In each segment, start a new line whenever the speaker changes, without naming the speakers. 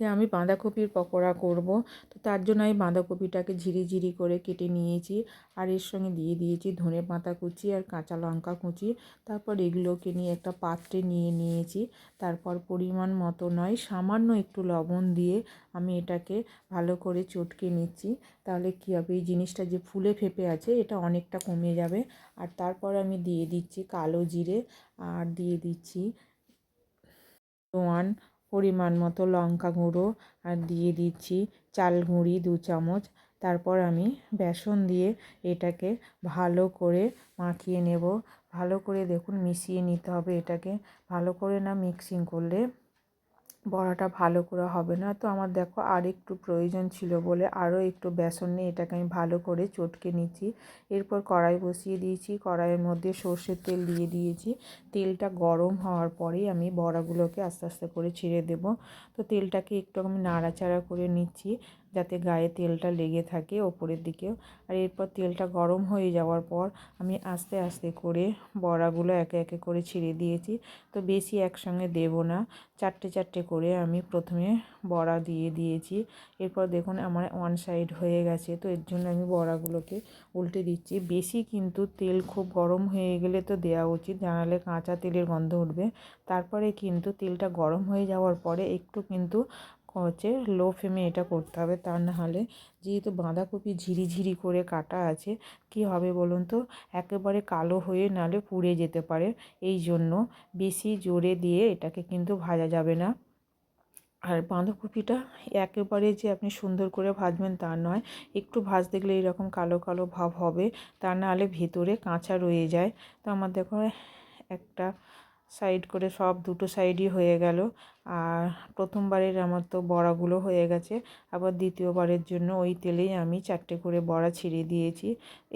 যে আমি বাঁধাকপির পকোড়া করব। তো তার জন্য আমি বাঁধাকপিটাকে ঝিরি ঝিরি করে কেটে নিয়েছি। আর এর সঙ্গে দিয়ে দিয়েছি ধনে পাতা কুচি আর কাঁচা লঙ্কা কুচি। তারপর এগুলোকে নিয়ে একটা পাত্রে নিয়ে নিয়েছি। তারপর পরিমাণ মতো নয়, সামান্য একটু লবণ দিয়ে আমি এটাকে ভালো করে চটকে নিচ্ছি। তাহলে কী হবে? এই জিনিসটা যে ফুলে ফেপে আছে, এটা অনেকটা কমে যাবে। আর তারপর আমি দিয়ে দিচ্ছি কালো জিরে। আর দিয়ে দিচ্ছি ওয়ান পরিমাণ মতো লঙ্কা গুঁড়ো আর দিয়ে দিচ্ছি চাল গুঁড়ি দু চামচ। তারপর আমি বেসন দিয়ে এটাকে ভালো করে মাখিয়ে নেব। ভালো করে দেখুন মিশিয়ে নিতে হবে এটাকে। ভালো করে না মিক্সিং করলে বড়াটা ভালো করে হবে না। তো আমার দেখো আর একটু প্রয়োজন ছিল বলে আরও একটু বেসন নিয়ে এটাকে আমি ভালো করে চটকে নিচ্ছি। এরপর কড়াই বসিয়ে দিয়েছি। কড়াইয়ের মধ্যে সর্ষের তেল দিয়ে দিয়েছি। তেলটা গরম হওয়ার পরেই আমি বড়াগুলোকে আস্তে আস্তে করে ছেড়ে দেব। তো তেলটাকে একটু আমি নাড়াচাড়া করে নিচ্ছি যাতে গায়ে তেলটা লেগে থাকে ওপরের দিকেও। আর এরপর তেলটা গরম হয়ে যাওয়ার পর আমি আস্তে আস্তে করে বড়াগুলো একে একে করে ছেড়ে দিয়েছি। তো বেশি একসঙ্গে দেব না। চারটে চারটে করে আমি প্রথমে বড়া দিয়ে দিয়েছি। এরপর দেখুন আমার ওয়ান সাইড হয়ে গেছে, তো এর জন্য আমি বড়াগুলোকে উল্টে দিচ্ছি। বেশি কিন্তু তেল খুব গরম হয়ে গেলে তো দেওয়া উচিত, জানালে কাঁচা তেলের গন্ধ উঠবে। তারপরে কিন্তু তেলটা গরম হয়ে যাওয়ার পরে একটু কিন্তু হচ্ছে লো ফ্লেমে এটা করতে হবে, তা না হলে যেহেতু বাঁধাকপি ঝিরি ঝিরি করে কাটা আছে, কি হবে বলুন তো? একেবারে কালো হয়ে নালে পুড়ে যেতে পারে। এই জন্য বেশি জোরে দিয়ে এটাকে কিন্তু ভাজা যাবে না। আর বাঁধাকপিটা একেবারে যে আপনি সুন্দর করে ভাজবেন তা নয়। একটু ভাজ দেখলে এরকম কালো কালো ভাব হবে। তা নাহলে ভেতরে কাঁচা রয়ে যায়। তো আমার দেখো, একটা সাইড করে সব দুটো সাইডই হয়ে গেল। আর প্রথমবারের আমার তো বড়াগুলো হয়ে গেছে। আবার দ্বিতীয়বারের জন্য ওই তেলেই আমি চারটে করে বড়া ছিঁড়ে দিয়েছি।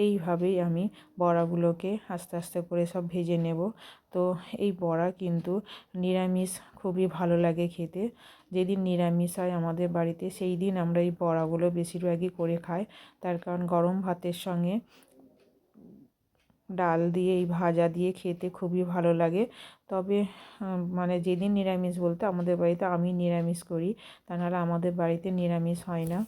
এইভাবেই আমি বড়াগুলোকে আস্তে আস্তে করে সব ভেজে নেব। তো এই বড়া কিন্তু নিরামিষ খুবই ভালো লাগে খেতে। যেদিন নিরামিষ হয় আমাদের বাড়িতে, সেই দিন আমরা এই বড়াগুলো বেশিরভাগই করে খাই। তার কারণ গরম ভাতের সঙ্গে ডাল দিয়ে, এই ভাজা দিয়ে খেতে খুবই ভালো লাগে। তবে মানে যেদিন নিরামিষ বলতে আমাদের বাড়িতে আমি নিরামিষ করি, তা নাহলে আমাদের বাড়িতে নিরামিষ হয় না।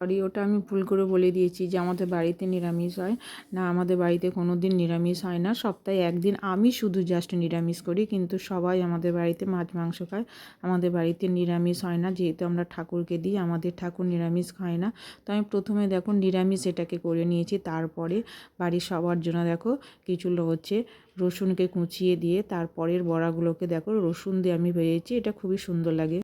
সরি, ওটা আমি ভুল করে বলে দিয়েছি যে আমাদের বাড়িতে নিরামিষ হয়। না, আমাদের বাড়িতে কোনো দিন নিরামিষ হয় না। সপ্তাহে একদিন আমি শুধু জাস্ট নিরামিষ করি, কিন্তু সবাই আমাদের বাড়িতে মাছ, মাংস খায়। আমাদের বাড়িতে নিরামিষ হয় না, যেহেতু আমরা ঠাকুরকে দিই, আমাদের ঠাকুর নিরামিষ খায় না। তো আমি প্রথমে দেখো নিরামিষ এটাকে করে নিয়েছি, তারপরে বাড়ির সবার জন্য দেখো কিছু হচ্ছে রসুনকে কুচিয়ে দিয়ে, তারপরের বড়াগুলোকে দেখো রসুন দিয়ে আমি ভেজেছি, এটা খুবই সুন্দর লাগে।